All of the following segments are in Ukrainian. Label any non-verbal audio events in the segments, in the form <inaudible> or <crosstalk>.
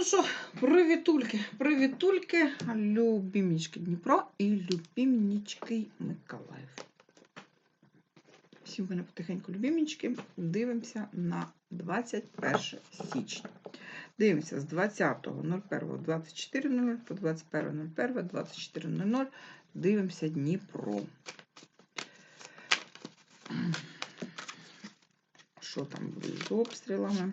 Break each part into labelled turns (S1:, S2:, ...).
S1: Ну що, привітульки, привітульки, любімнічки Дніпро і любімнічки Миколаїв. Всім мене потихеньку любімнічки. Дивимося на 21 січня. Дивимося з 20.01.24.00 по 21.01.24.00. Дивимося Дніпро. Що там буде з обстрілами?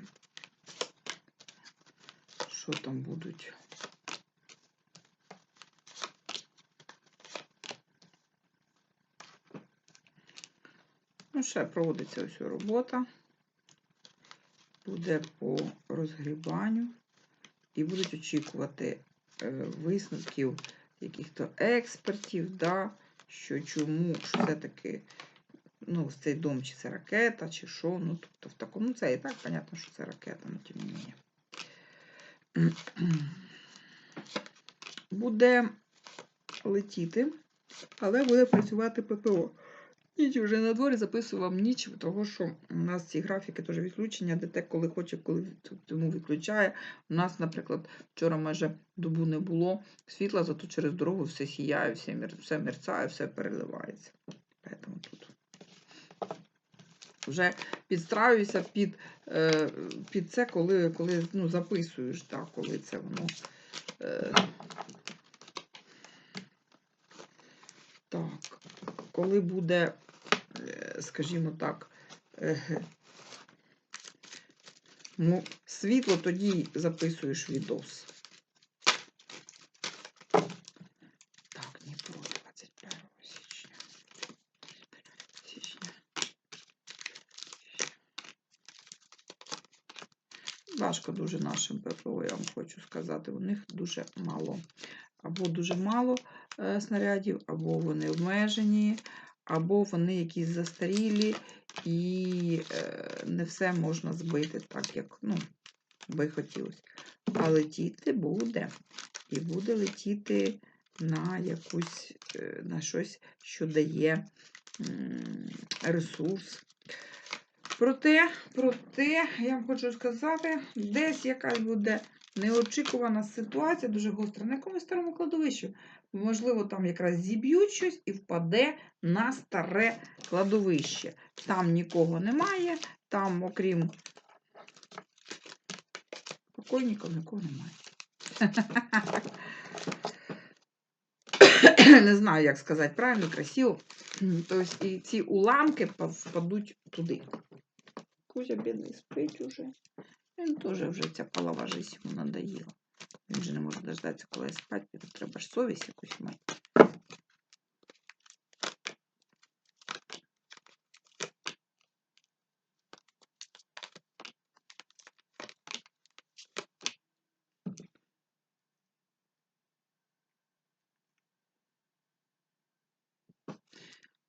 S1: Що там будуть? Ну, ще проводиться ось робота. Буде по розгрібанню. І будуть очікувати е, висновків яких-то експертів, да, що чому, що все-таки ну, цей дом, чи це ракета, чи що. Ну, тобто в такому, ну, це і так, понятно, що це ракета, але тим не менше. <clears throat> Буде летіти, але буде працювати ППО. Ніч вже на дворі записую вам ніч, того що у нас ці графіки теж відключення, де те, коли хоче, коли тому відключає. У нас, наприклад, вчора майже добу не було світла, зато через дорогу все сіяє, все, все мерцає, все переливається. Поэтому тут вже підстраюся під, під це, коли, коли ну, записуєш, так, коли це воно. Е, так, коли буде, е, скажімо так, е, ну, світло, тоді записуєш відос. Так, Дніпро 21 січня. Січня. Важко дуже нашим ППО, я вам хочу сказати. У них дуже мало. Або дуже мало е, снарядів, або вони обмежені, або вони якісь застарілі, і е, не все можна збити так, як ну, би хотілося. А летіти буде. І буде летіти на якусь, е, на щось, що дає ресурс. Проте, проте, я вам хочу сказати, десь якась буде неочікувана ситуація, дуже гостра, на якомусь старому кладовищі. Можливо, там якраз зіб'ють щось і впаде на старе кладовище. Там нікого немає, там, окрім покойників, нікого немає. <coughs> Не знаю, як сказати правильно, красиво. Тобто і ці уламки впадуть туди. Кузя бідний спить уже. Він теж вже ця полова жизнь йому надоїла. Він же не може дождатися, коли я спать піду. Треба ж совість якусь мати.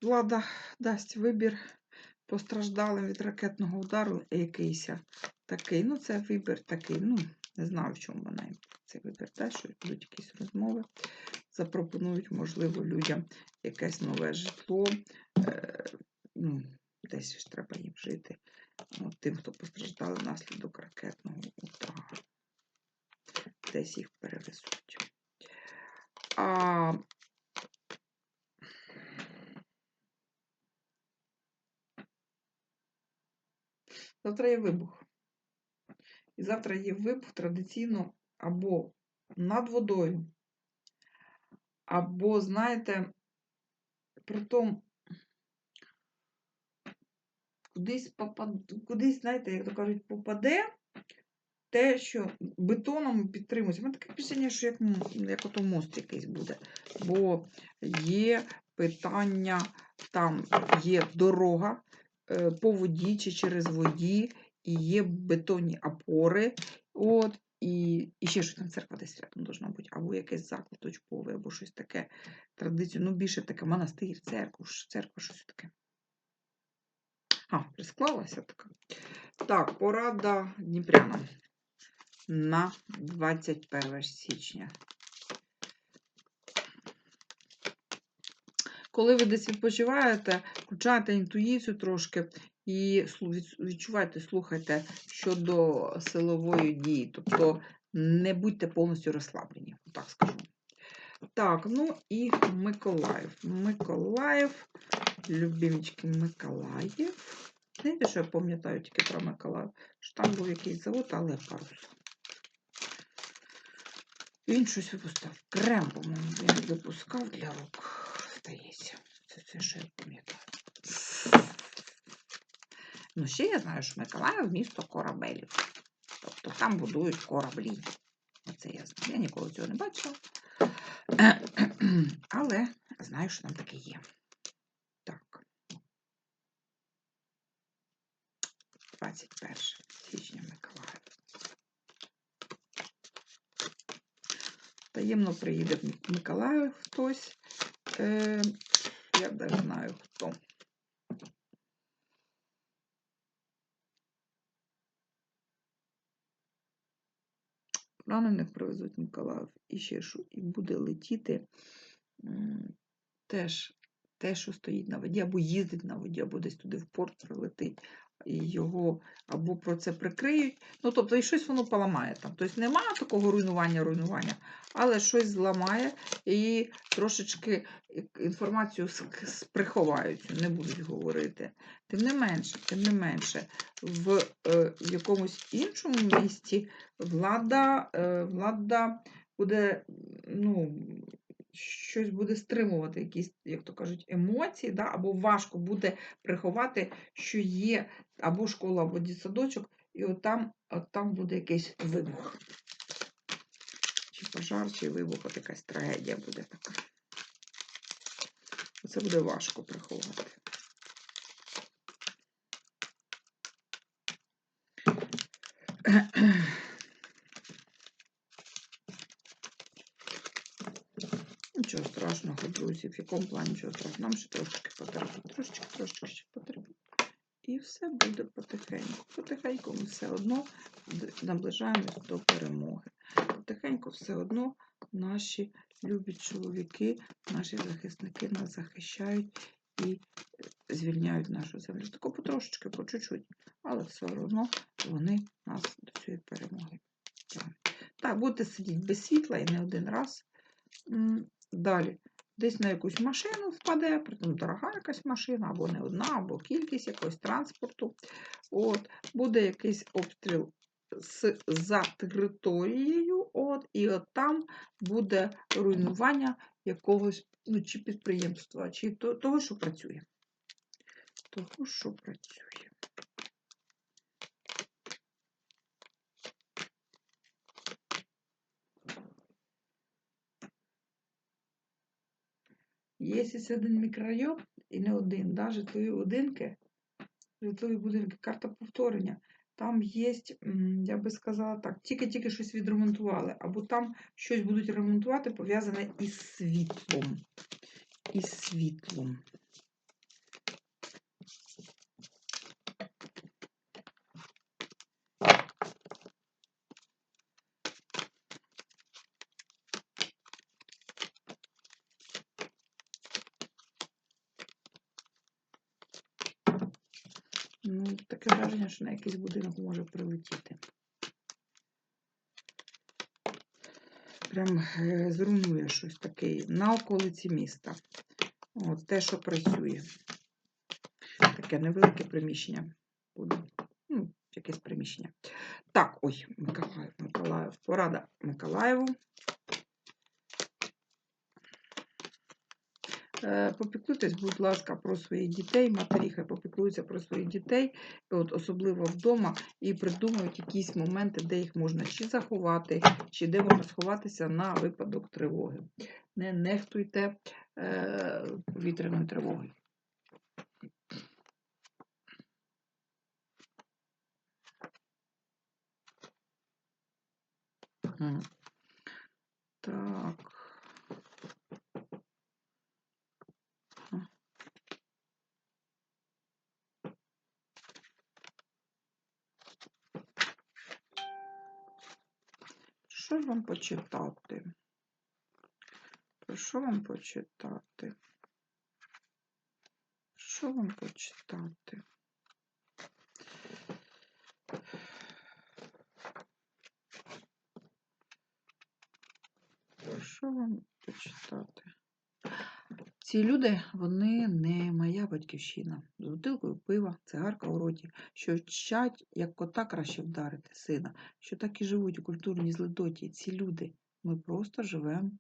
S1: Влада дасть вибір постраждалим від ракетного удару якийсь такий. Ну, це вибір такий. Ну, не знаю, в чому вона цей вибір дасть, що будуть якісь розмови. Запропонують, можливо, людям якесь нове житло. Е, ну, Десь ж треба їм жити. От, тим, хто постраждали внаслідок ракетного удару. Десь їх перевезуть. А Завтра є вибух. І завтра є вибух традиційно або над водою, або, знаєте, притом кудись попад... кудись, знаєте, як то кажуть, попаде те, що бетоном підтримується. У мене таке впечатлення, що як, як ото мост якийсь буде. Бо є питання, там є дорога, по воді чи через воді, і є бетонні опори. От, І і ще щось там церква десь рядом должна бути, або якийсь заклад точковий, або щось таке традицію. Ну, більше таке монастир, церква, церква, щось таке. А, присклалася така. Так, порада Дніпрянам на 21 січня. Коли ви десь відпочиваєте, включайте інтуїцію трошки і відчувайте, слухайте щодо силової дії. Тобто не будьте повністю розслаблені, так скажу. Так, ну і Миколаїв. Миколаїв, любимчики Миколаїв. Знаєте, що я пам'ятаю тільки про Миколаїв? Що там був якийсь завод, але парус. Він щось випускав. Крем, по-моєму, він випускав для рук. Здається. Це все, що я пам'ятаю. Ну, ще я знаю, що Миколаїв місто корабелів. Тобто там будують кораблі. Оце я знаю. Я ніколи цього не бачила. <clears throat> Але знаю, що там таке є. Так. 21 січня Миколаїв. Таємно приїде в Миколаїв хтось. Е, я не знаю хто. Ранених привезуть Миколаїв і ще що, і буде летіти теж те, що стоїть на воді, або їздить на воді, або десь туди в порт прилетить, його або про це прикриють. Ну, тобто, і щось воно поламає там. Тобто немає такого руйнування, руйнування, але щось зламає і трошечки інформацію приховають, не будуть говорити. Тим не менше, тим не менше, в е, якомусь іншому місті влада, е, влада буде, ну, щось буде стримувати, якісь, як то кажуть, емоції, да? або важко буде приховати, що є або школа, або дитсадочок, і от там, от там буде якийсь вибух. Чи пожар, чи вибух, от якась трагедія буде така. Це буде важко приховати. Нічого страшного, друзі, в якому плані нічого страшного. Нам ще трошечки потерпіть, трошечки, трошечки ще потерпіть. І все буде потихеньку. Потихеньку ми все одно наближаємось до перемоги. Потихеньку все одно наші любі чоловіки, наші захисники нас захищають і е, звільняють нашу землю. Тако потрошечки, по чуть-чуть, але все одно вони нас до цієї перемоги тягнуть. Так, будете сидіти без світла і не один раз. Далі. Десь на якусь машину впаде, притом дорога якась машина, або не одна, або кількість якогось транспорту. От, буде якийсь обстріл з, за територією, от, і от там буде руйнування якогось ну, чи підприємства, чи того, що працює. Того, що працює. Якщо один мікрорайон і не один, да, житлові будинки, житлові будинки, карта повторення. Там є, я би сказала так, тільки-тільки щось відремонтували, або там щось будуть ремонтувати, пов'язане із світлом. Із світлом. Ну, таке враження, що на якийсь будинок може прилетіти. Прям е, зруйнує щось таке на околиці міста. От, те, що працює. Таке невелике приміщення буде. Ну, якесь приміщення. Так, ой, Миколаїв, Миколаїв. Порада Миколаєву. Попіклуйтесь, будь ласка, про своїх дітей. Матері хай попіклуються про своїх дітей, от особливо вдома, і придумають якісь моменти, де їх можна чи заховати, чи де можна сховатися на випадок тривоги. Не нехтуйте е, повітряною тривогою. Так. що ж вам почитати? Про що вам почитати? Що вам почитати? Про що вам почитати? Ці люди, вони не моя батьківщина. З бутилкою пива, цигарка у роті, що вчать, як кота краще вдарити сина, що так і живуть у культурній злидоті. Ці люди, ми просто живемо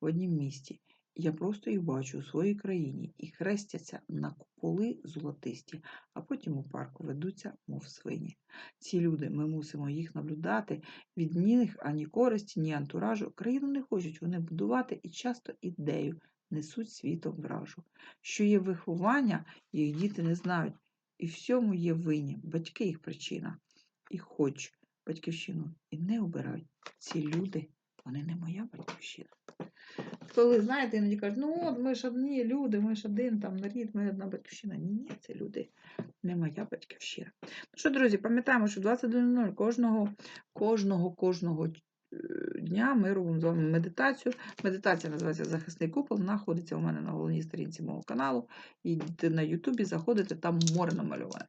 S1: в однім місті. Я просто їх бачу у своїй країні і хрестяться на куполи золотисті, а потім у парку ведуться, мов свині. Ці люди, ми мусимо їх наблюдати, від них ані користі, ні антуражу. Країну не хочуть вони будувати і часто ідею несуть світом вражу. Що є виховання, їх діти не знають. І всьому є винні, батьки їх причина. І хоч батьківщину і не обирають, ці люди, вони не моя батьківщина. Коли, знаєте, іноді кажуть, ну от ми ж одні люди, ми ж один там нарід, ми одна батьківщина. Ні, ні, це люди не моя батьківщина. Ну що, друзі, пам'ятаємо, що 21.00 кожного, кожного, кожного дня ми робимо з вами медитацію. Медитація називається Захисний купол, знаходиться у мене на головній сторінці мого каналу. Йдете на Ютубі, заходите, там море намальоване.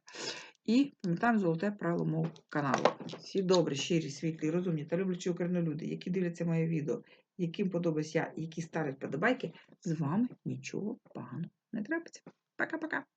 S1: І пам'ятаємо золоте правило мого каналу. Всі добрі, щирі, світлі, розумні та люблячі Україну люди, які дивляться моє відео, яким подобаюсь я, які ставлять подобайки, з вами нічого поганого не трапиться. Пока-пока.